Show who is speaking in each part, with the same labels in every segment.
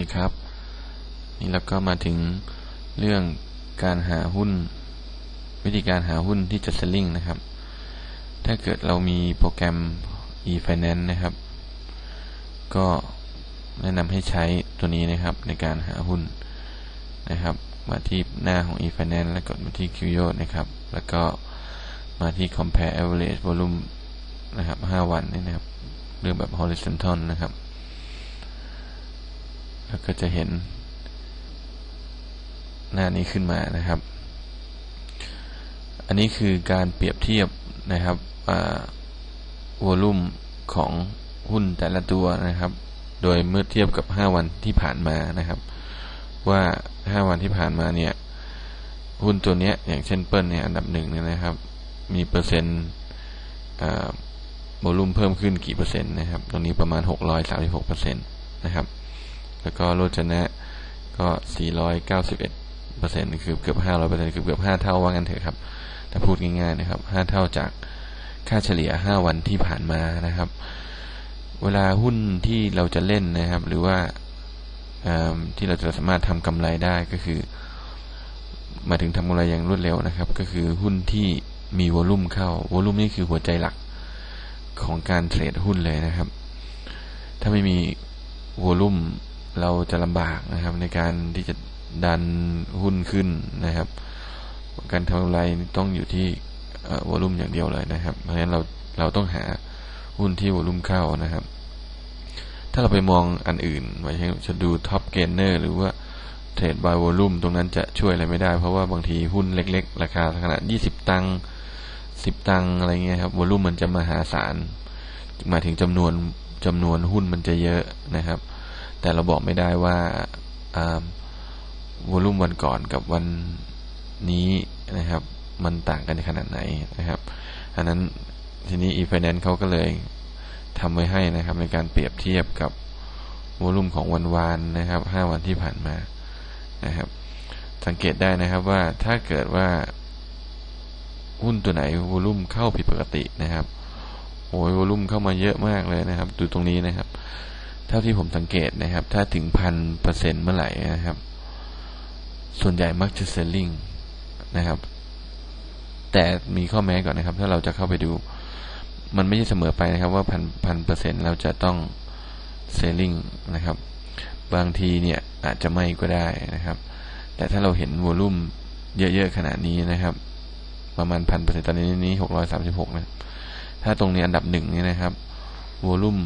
Speaker 1: ดีครับ นี่เราก็มาถึงเรื่องการหาหุ้น วิธีการหาหุ้นที่จะเซลลิงนะครับ ถ้าเกิดเรามีโปรแกรม e-finance นะครับ ก็แนะนำให้ใช้ตัวนี้นะครับในการหาหุ้นนะครับ มาที่หน้าของ e-finance แล้วกดมาที่ QYO นะครับ แล้วก็มาที่ compare average volume นะครับ 5 วันนี่นะครับเรื่องแบบ horizontal นะครับ แล้วก็จะเห็นหน้านี้ขึ้นมานะครับ อันนี้คือการเปรียบเทียบนะครับวอลุ่มของหุ้นแต่ละตัวนะครับ โดยเมื่อเทียบกับ 5 วันที่ผ่านมานะครับ ว่า 5 วันที่ผ่านมาเนี่ยหุ้นตัวนี้อย่างเช่นเปิ้ลเนี่ยอันดับหนึ่งเนี่ยนะครับ มีเปอร์เซ็นต์โวลุ่มเพิ่มขึ้นกี่เปอร์เซ็นต์นะครับ ตรงนี้ประมาณ 636เปอร์เซ็นต์นะครับ แล้วก็โรจนะก็ 491เปอร์เซ็นต์คือเกือบ 500เปอร์เซ็นต์คือเกือบ5เท่าว่างั้นเถอะครับถ้าพูดง่ายๆนะครับ 5 เท่าจากค่าเฉลี่ย 5 วันที่ผ่านมานะครับ เวลาหุ้นที่เราจะเล่นนะครับ หรือว่าที่เราจะสามารถทำกำไรได้ก็คือ มาถึงทำกำไรอย่างรวดเร็วนะครับ ก็คือหุ้นที่มีวอลุ่มเข้าวอลุ่มนี่คือหัวใจหลักของการเทรดหุ้นเลยนะครับ ถ้าไม่มีวอลุ่ม เราจะลำบากนะครับ ในการที่จะดันหุ้นขึ้นนะครับ การทำกำไรต้องอยู่ที่วอลุ่มอย่างเดียวเลยนะครับ เพราะฉะนั้นเราเราต้องหาหุ้นที่วอลุ่มเข้านะครับ ถ้าเราไปมองอันอื่นหมายถึงจะดูท็อปเกนเนอร์หรือว่าเทรดบายวอลุ่มตรงนั้นจะช่วยอะไรไม่ได้ เพราะว่าบางทีหุ้นเล็ก ๆ ราคาขนาด 20 ตังค์10 ตังค์อะไรเงี้ยครับวอลุ่มมันจะมหาศาลหมายถึงจำนวนจำนวนหุ้นมันจะเยอะนะครับ แต่เราบอกไม่ได้ว่าวอลุ่มวันก่อนกับวันนี้นะครับ มันต่างกันขนาดไหนนะครับอันนั้นทีนี้ e-finance เขาก็เลยทำไว้ให้นะครับ ในการเปรียบเทียบกับวอลุ่มของวันวานนะครับห้าวันที่ผ่านมานะครับ สังเกตได้นะครับว่าถ้าเกิดว่าหุ้นตัวไหนวอลุ่มเข้าผิดปกตินะครับโอ้ยวอลุ่มเข้ามาเยอะมากเลยนะครับ ดูตรงนี้นะครับ เท่าที่ผมสังเกตนะครับ ถ้าถึงพันเปอร์เซ็นต์เมื่อไหร่นะครับ ส่วนใหญ่มักจะเซลลิงนะครับ แต่มีข้อแม้ก่อนนะครับ ถ้าเราจะเข้าไปดู มันไม่ใช่เสมอไปนะครับว่าพันพันเปอร์เซ็นต์เราจะต้องเซลลิงนะครับ บางทีเนี่ยอาจจะไม่ก็ได้นะครับ แต่ถ้าเราเห็นวอลุ่มเยอะๆขนาดนี้นะครับ ประมาณพันเปอร์เซ็นต์ตอนนี้นี้หกร้อยสามสิบหกนะ ถ้าตรงนี้อันดับหนึ่งนี่นะครับวอลุ่ม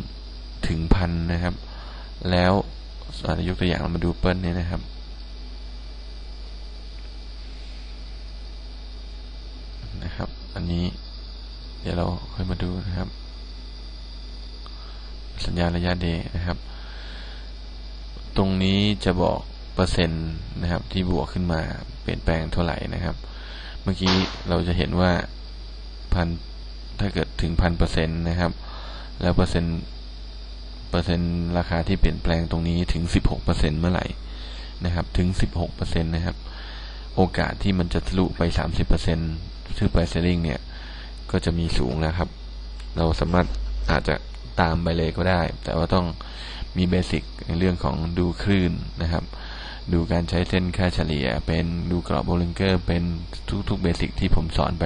Speaker 1: ถึงพันนะครับ แล้วยกตัวอย่างเรามาดูเปิ้ลเนี่ยนะครับ นะครับ อันนี้ เดี๋ยวเราค่อยมาดูนะครับ สัญญาณระยะเดย์นะครับ ตรงนี้จะบอกเปอร์เซ็นต์นะครับ ที่บวกขึ้นมาเปลี่ยนแปลงเท่าไหร่นะครับ เมื่อกี้เราจะเห็นว่าพันถ้าเกิดถึงพันเปอร์เซ็นต์นะครับ แล้วเปอร์เซ็นต์ ปอร์เซนราคาที่เปลี่ยนแปลงตรงนี้ถึง 16%เเมื่อไหร่นะครับถึง 16%นะครับโอกาสที่มันจะทะลุไป 30%ชื่อ price selling เนี่ยก็จะมีสูงนะครับ เราสามารถอาจจะตามไปเลยก็ได้ แต่ว่าต้องมีเบสิกในเรื่องของดูคลื่นนะครับ ดูการใช้เส้นค่าเฉลี่ย เป็นดูกรอบโบลิงเกอร์ เป็นทุกๆเบสิกที่ผมสอนไป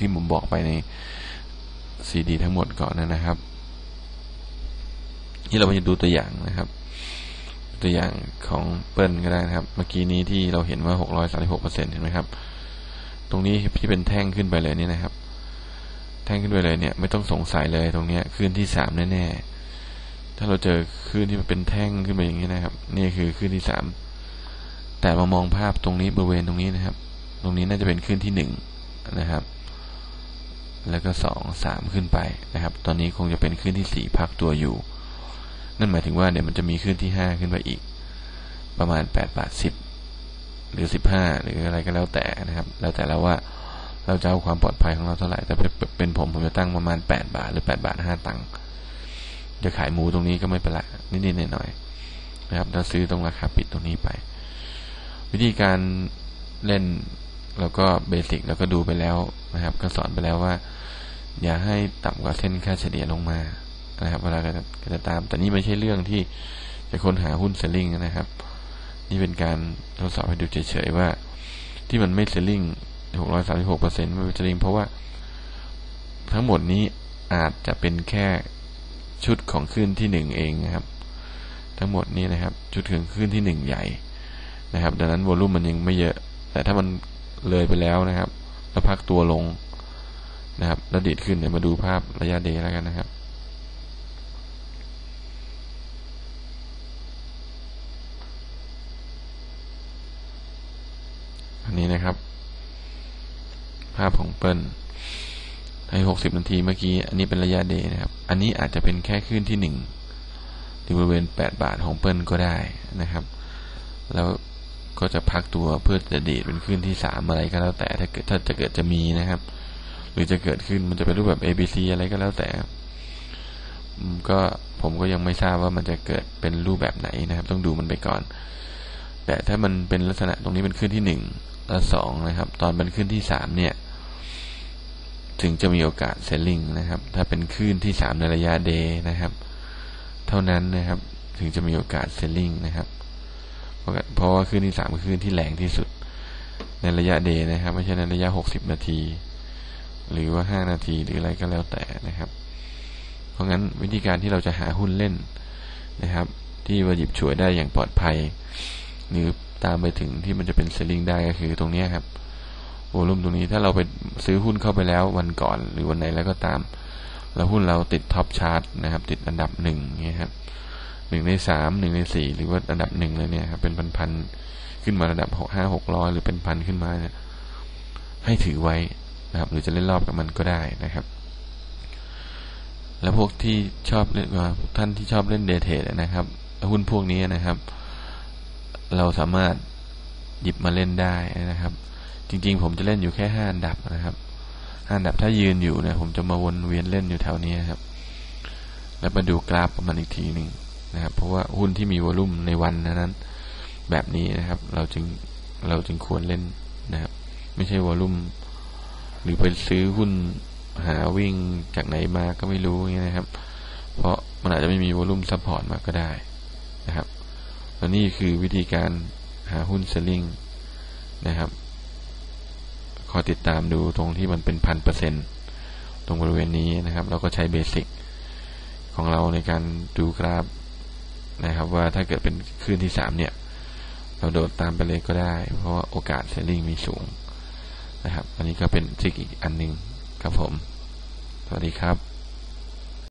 Speaker 1: ที่ผมบอกไปในซีดีทั้งหมดก่อนนะครับ นี่เราไปดูตัวอย่างนะครับตัวอย่างของเปิ้ลก็ได้นะครับ เมื่อกี้นี้ที่เราเห็นว่าหกร้อยสาสิบหกเปอร์เซ็นเห็นไหมครับ ตรงนี้ที่เป็นแท่งขึ้นไปเลยนี่นะครับ แท่งขึ้นไปเลยเนี่ย ไม่ต้องสงสัยเลยตรงนี้ขึ้นที่สามแน่ๆ ถ้าเราเจอขึ้นที่มันเป็นแท่งขึ้นไปอย่างนี้นะครับ นี่คือขึ้นที่สาม แต่มามองภาพตรงนี้บริเวณตรงนี้นะครับ ตรงนี้น่าจะเป็นขึ้นที่หนึ่งนะครับ แล้วก็สองสามขึ้นไปนะครับ ตอนนี้คงจะเป็นขึ้นที่สี่พักตัวอยู่ นั่นหมายถึงว่าเดี๋ยวมันจะมีขึ้นที่ห้าขึ้นไปอีก ประมาณแปดบาทสิบหรือสิบห้าหรืออะไรก็แล้วแต่นะครับ แล้วแต่แล้วว่าเราจะเอาความปลอดภัยของเราเท่าไหร่แต่เป็นผมผมจะตั้งประมาณแปดบาท หรือแปดบาทห้าตังค์จะขายหมูตรงนี้ก็ไม่เป็นไรนิดๆหน่อยๆนะครับเราซื้อตรงราคาปิดตรงนี้ไป วิธีการเล่นแล้วก็เบสิกแล้วก็ดูไปแล้วนะครับ ก็สอนไปแล้วว่า อย่าให้ต่ำกว่าเส้นค่าเฉลี่ยลงมา นะครับเวลาก็จะตาม แต่นี่ไม่ใช่เรื่องที่จะค้นหาหุ้นเซลลิงนะครับ นี่เป็นการทดสอบให้ดูเฉยๆว่า ที่มันไม่เซลลิงหกร้อยสามสิบหกเปอร์เซ็นต์ไม่เซลลิงเพราะว่าทั้งหมดนี้อาจจะเป็นแค่ชุดของขึ้นที่หนึ่งเองนะครับ ทั้งหมดนี้นะครับ ชุดของขึ้นที่หนึ่งใหญ่นะครับ ดังนั้นวอลุ่มมันยังไม่เยอะ แต่ถ้ามันเลยไปแล้วนะครับ แล้วพักตัวลงนะครับ แล้วดีดขึ้นเดี๋ยวมาดูภาพระยะเดย์แล้วกันนะครับ อันนี้นะครับ ภาพของเปิ้ลให้หกสิบนาทีเมื่อกี้ อันนี้เป็นระยะเดย์นะครับ อันนี้อาจจะเป็นแค่ขึ้นที่หนึ่งที่บริเวณแปดบาทของเปิ้ลก็ได้นะครับ แล้วก็จะพักตัวเพื่อจะดีดเป็นขึ้นที่สามอะไรก็แล้วแต่ถ้าเกิดถ้าจะเกิดจะมีนะครับ หรือจะเกิดขึ้นมันจะเป็นรูปแบบ A B C อะไรก็แล้วแต่ก็ผมก็ยังไม่ทราบว่ามันจะเกิดเป็นรูปแบบไหนนะครับ ต้องดูมันไปก่อน แต่ถ้ามันเป็นลักษณะตรงนี้เป็นขึ้นที่หนึ่งและสองนะครับ ตอนเป็นขึ้นที่สามเนี่ย ถึงจะมีโอกาสเซลลิงนะครับ ถ้าเป็นขึ้นที่สามในระยะเดย์นะครับ เท่านั้นนะครับ ถึงจะมีโอกาสเซลลิงนะครับ เพราะว่าคลื่นที่สามคือคลื่นที่แรงที่สุด ในระยะเดย์นะครับ ไม่ใช่ในระยะหกสิบนาที หรือว่าห้านาทีหรืออะไรก็แล้วแต่นะครับ เพราะงั้นวิธีการที่เราจะหาหุ้นเล่นนะครับ ที่ว่าหยิบฉวยได้อย่างปลอดภัย หรือตามไปถึงที่มันจะเป็นเซลลิงได้ก็คือตรงนี้ครับ โวลุ่มตรงนี้ถ้าเราไปซื้อหุ้นเข้าไปแล้ววันก่อน หรือวันไหนแล้วก็ตาม แล้วหุ้นเราติดท็อปชาร์ตนะครับ ติดอันดับหนึ่งเนี่ยครับหนึ่งในสามหนึ่งในสี่หรือว่าอันดับหนึ่งเลยเนี่ยครับเป็นพันพันขึ้นมาระดับหกห้าหกร้อยหรือเป็นพันขึ้นมาเนี่ยให้ถือไว้นะครับ หรือจะเล่นรอบกับมันก็ได้นะครับ แล้วพวกที่ชอบเล่นท่านที่ชอบเล่นเดทเทรดนะครับหุ้นพวกนี้นะครับ เราสามารถหยิบมาเล่นได้นะครับ จริง ๆ ผมจะเล่นอยู่แค่ห้าอันดับนะครับห้าอันดับถ้ายืนอยู่เนี่ยผมจะมาวนเวียนเล่นอยู่แถวนี้ครับ แล้วมาดูกราฟประมาณอีกทีหนึ่งนะครับ เพราะว่าหุ้นที่มีวอลุ่มในวันนั้น แบบนี้นะครับ เราจึงเราจึงควรเล่นนะครับ ไม่ใช่วอลุ่มหรือไปซื้อหุ้นหาวิ่งจากไหนมาก็ไม่รู้อย่างนี้นะครับ เพราะมันอาจจะไม่มีวอลุ่มซัพพอร์ตมาก็ได้นะครับและนี่คือวิธีการหาหุ้นเซลลิงนะครับ ขอติดตามดูตรงที่มันเป็นพันเปอร์เซ็นต์ตรงบริเวณนี้นะครับ เราก็ใช้เบสิกของเราในการดูกราฟนะครับ ว่าถ้าเกิดเป็นคลื่นที่สามเนี่ย เราโดดตามไปเลยก็ได้ เพราะว่าโอกาสเซลลิงมีสูงนะครับ อันนี้ก็เป็นทริคอีกอันหนึ่งครับผม สวัสดีครับ